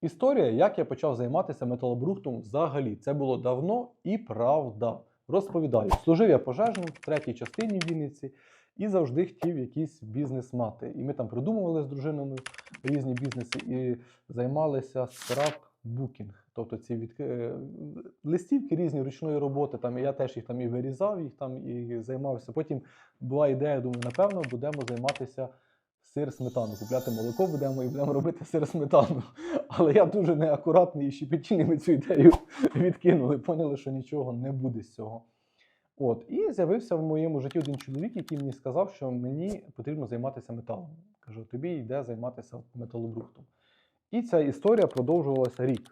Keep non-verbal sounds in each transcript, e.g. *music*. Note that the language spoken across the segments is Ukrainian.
Історія, як я почав займатися металобрухтом взагалі. Це було давно і правда. Розповідаю, служив я пожежним в третій частині в Вінниці і завжди хотів якийсь бізнес мати. І ми там придумували з дружинами різні бізнеси і займалися скрапбукінг. Тобто ці від... е, листівки різні ручної роботи. Там і я теж їх там і вирізав, їх там і займався. Потім була ідея, думаю, напевно, будемо займатися сир сметану. Купляти молоко будемо і будемо робити сир сметану. *laughs* Але я дуже неакуратний і щепетільний ми цю ідею *laughs* відкинули. Поняли, що нічого не буде з цього. От, і з'явився в моєму житті один чоловік, який мені сказав, що мені потрібно займатися металом. Кажу, тобі йде займатися металобрухтом. І ця історія продовжувалася рік.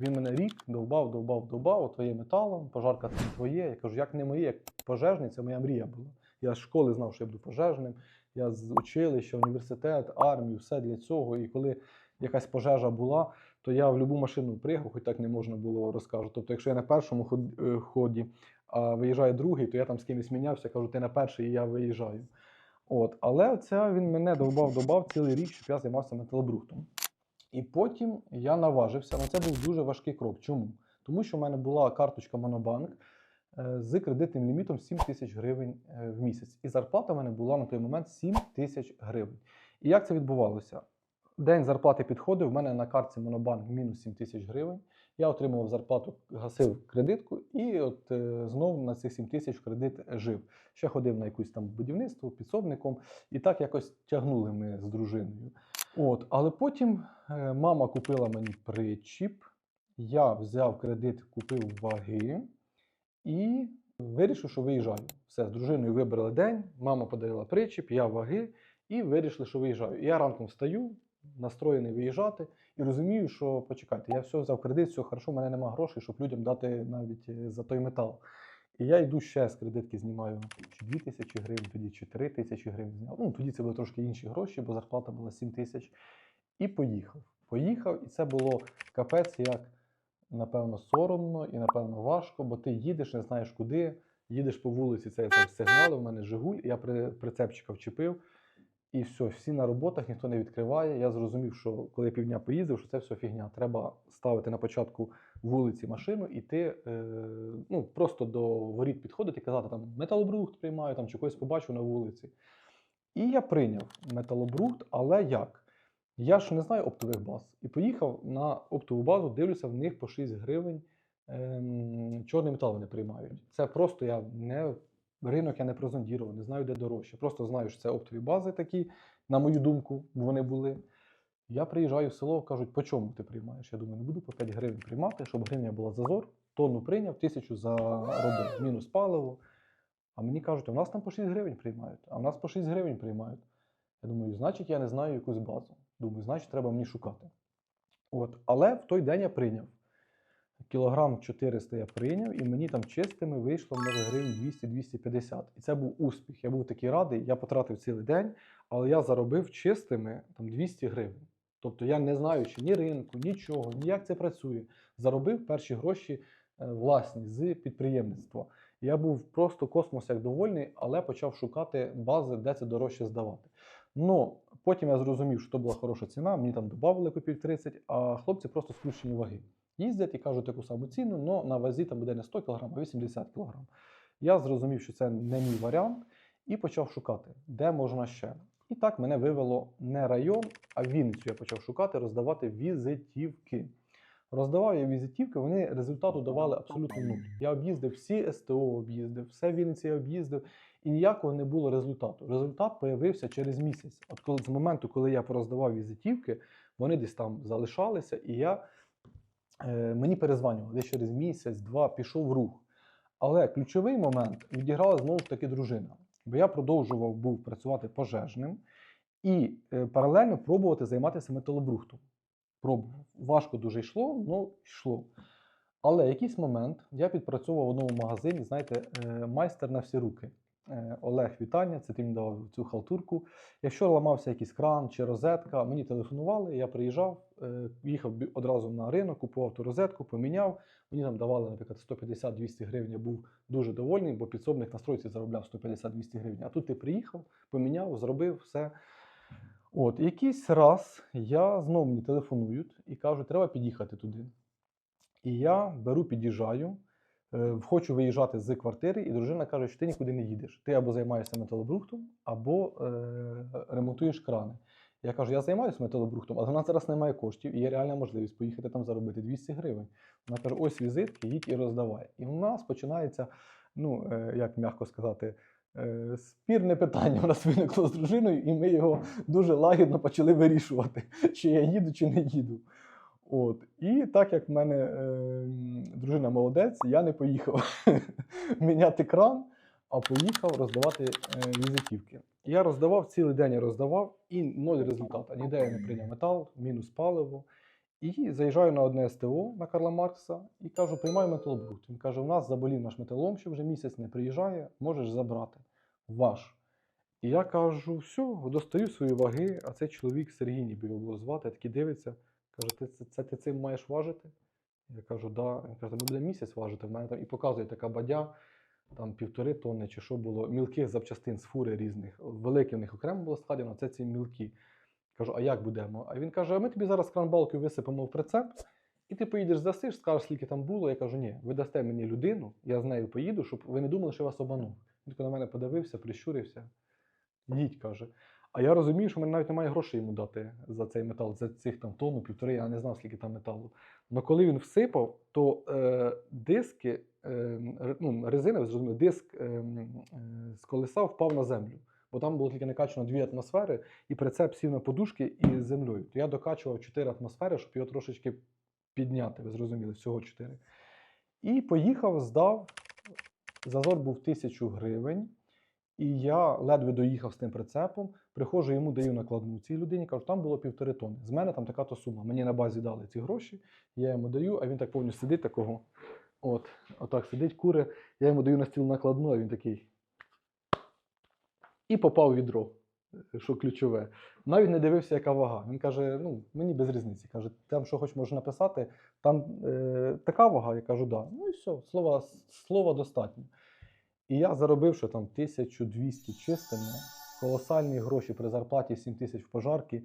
Він мене рік довбав, довбав, довбав, твоє металом, пожарка це твоє. Я кажу, як не моє, як пожежний, це моя мрія була. Я з школи знав, що я буду пожежним. Я з училища, університет, армію, все для цього. І коли якась пожежа була, то я в будь-яку машину пригав, хоч так не можна було розкажу. Тобто, якщо я на першому е, ході, а виїжджає другий, то я там з кимось мінявся, кажу, ти на перший, і я виїжджаю. От. Але це він мене довбав, довбав цілий рік, щоб я займався металобрухтом. І потім я наважився, але це був дуже важкий крок. Чому? Тому що в мене була карточка Монобанк з кредитним лімітом 7 тисяч гривень е, в місяць. І зарплата в мене була на той момент 7 тисяч гривень. І як це відбувалося? День зарплати підходив, в мене на картці Монобанк мінус 7 тисяч гривень. Я отримував зарплату, гасив кредитку, і от е, знову на цих 7 тисяч кредит жив. Ще ходив на якусь там будівництво підсобником, і так якось тягнули ми з дружиною. От, але потім е, мама купила мені причіп, я взяв кредит, купив ваги і вирішив, що виїжджаю. Все, з дружиною вибрали день, мама подарила причіп, я ваги, і вирішили, що виїжджаю. Я ранком встаю, настроєний виїжджати, і розумію, що почекайте, я все взяв кредит, все хорошо, в мене немає грошей, щоб людям дати навіть е, за той метал. І я йду ще з кредитки, знімаю чи 2 тисячі гривень, тоді чи 3 тисячі гривень зняв. Ну, тоді це були трошки інші гроші, бо зарплата була 7 тисяч. І поїхав. Поїхав, і це було капець, як, напевно, соромно і, напевно, важко, бо ти їдеш, не знаєш куди, їдеш по вулиці, це там сигнали, в мене Жигуль, я при, прицепчика вчепив. І все, всі на роботах, ніхто не відкриває. Я зрозумів, що коли я півдня поїздив, що це все фігня. Треба ставити на початку вулиці машину, іти е, ну, просто до воріт підходити і казати, там металобрухт приймаю, там чи когось побачу на вулиці. І я прийняв металобрухт, але як? Я ж не знаю оптових баз. І поїхав на оптову базу, дивлюся, в них по 6 гривень ем, чорний метал вони приймають. Це просто я не ринок я не прозондірував, не знаю, де дорожче. Просто знаю, що це оптові бази такі, на мою думку, вони були. Я приїжджаю в село, кажуть, по чому ти приймаєш? Я думаю, не буду по 5 гривень приймати, щоб гривня була зазор. Тонну прийняв, тисячу заробив, мінус паливо. А мені кажуть, в нас там по 6 гривень приймають, а в нас по 6 гривень приймають. Я думаю, значить, я не знаю якусь базу. Думаю, значить, треба мені шукати. От. Але в той день я прийняв. Кілограм 400 я прийняв, і мені там чистими вийшло може гривень 200-250. І це був успіх. Я був такий радий, я потратив цілий день, але я заробив чистими там 200 гривень. Тобто я не знаючи ні ринку, нічого, ні як це працює, заробив перші гроші е, власні з підприємництва. Я був просто космос як довольний, але почав шукати бази, де це дорожче здавати. Ну, потім я зрозумів, що то була хороша ціна, мені там додавали копійок 30, а хлопці просто скручені ваги. Їздять і кажуть таку саму ціну, але на вазі там буде не 100 кг, а 80 кг. Я зрозумів, що це не мій варіант, і почав шукати, де можна ще. І так мене вивело не район, а Вінницю я почав шукати, роздавати візитівки. Роздавав я візитівки, вони результату давали абсолютно нуль. Я об'їздив всі СТО, об'їздив, все Вінниці я об'їздив, і ніякого не було результату. Результат появився через місяць. От коли з моменту, коли я пороздавав візитівки, вони десь там залишалися, і я е, мені перезванювали десь через місяць-два пішов в рух. Але ключовий момент відіграла знову ж таки дружина. Бо я продовжував був працювати пожежним і е, паралельно пробувати займатися металобрухтом. Пробував. Важко дуже йшло, але йшло. Але якийсь момент я підпрацьовував в одному магазині, знаєте, е, майстер на всі руки. Е, Олег, вітання, це ти мені давав цю халтурку. Якщо ламався якийсь кран чи розетка, мені телефонували, я приїжджав, е, їхав одразу на ринок, купував ту розетку, поміняв. Мені там давали, наприклад, 150-200 гривень. Я був дуже довольний, бо підсобник на стройці заробляв 150-200 гривень. А тут ти приїхав, поміняв, зробив все. От, якийсь раз я знову мені телефонують і кажуть, треба під'їхати туди. І я беру, під'їжджаю, хочу виїжджати з квартири, і дружина каже, що ти нікуди не їдеш. Ти або займаєшся металобрухтом, або е, ремонтуєш крани. Я кажу, я займаюся металобрухтом, але в нас зараз немає коштів, і є реальна можливість поїхати там заробити 200 гривень. Вона каже, ось візитки, їдь і роздавай. І в нас починається, ну, е, як м'яко сказати, е, спірне питання у нас виникло з дружиною, і ми його дуже лагідно почали вирішувати, чи я їду, чи не їду. От. І так як в мене е, дружина молодець, я не поїхав *laughs* міняти кран, а поїхав роздавати е, візитівки. Я роздавав цілий день я роздавав і ноль результату. Ніде я не прийняв метал, мінус паливо. І заїжджаю на одне СТО на Карла Маркса і кажу, приймаю металобрухт. Він каже: у нас заболів наш металом, що вже місяць не приїжджає, можеш забрати. Ваш. І я кажу, все, достаю свої ваги, а цей чоловік Сергій ніби його було звати, такий дивиться, каже, ти це, це ти цим маєш важити? Я кажу, да. Він каже, ми буде місяць важити. В мене там і показує така бадя, там півтори тонни чи що було, мілких запчастин з фури різних. Велике в них окремо було складено, це ці мілкі. Кажу, а як будемо? А він каже: а ми тобі зараз кранбалкою висипемо в прицеп, і ти поїдеш засиш, скажеш, скільки там було. Я кажу, ні, ви дасте мені людину, я з нею поїду, щоб ви не думали, що я вас обманув. Він на мене подивився, прищурився. Їдь, каже. А я розумію, що в мене навіть немає грошей йому дати за цей метал, за цих там тонну, півтори, я не знав, скільки там металу. Але коли він всипав, то е, диски, е, ну, резина, ви зрозуміли, диск е, е, з колеса впав на землю. Бо там було тільки накачано дві атмосфери, і прицеп сів на подушки і з землею. То я докачував 4 атмосфери, щоб його трошечки підняти, ви зрозуміли, всього 4. І поїхав, здав. Зазор був 1000 гривень. І я ледве доїхав з тим прицепом, приходжу, йому даю накладну цій людині, кажу, там було півтори тонни. З мене там така то сума. Мені на базі дали ці гроші, я йому даю, а він так повністю сидить такого. От, отак сидить, кури, я йому даю на стіл накладну, а він такий. І попав в відро, е, що ключове. Навіть не дивився, яка вага. Він каже: ну, мені без різниці. Каже, там що хоч можеш написати, там е, така вага, я кажу, да. Ну і все, слова, слова достатньо. І я заробив, що там 1200 чистими, колосальні гроші при зарплаті 7 тисяч в пожарки.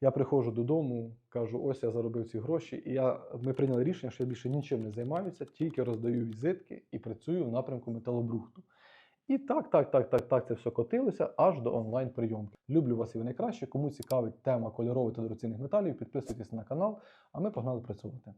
Я приходжу додому, кажу, ось я заробив ці гроші. І я, ми прийняли рішення, що я більше нічим не займаюся, тільки роздаю візитки і працюю в напрямку металобрухту. І так, так, так, так, так це все котилося аж до онлайн-прийомки. Люблю вас і ви найкраще. Кому цікавить тема кольорових та дорогоцінних металів, підписуйтесь на канал, а ми погнали працювати.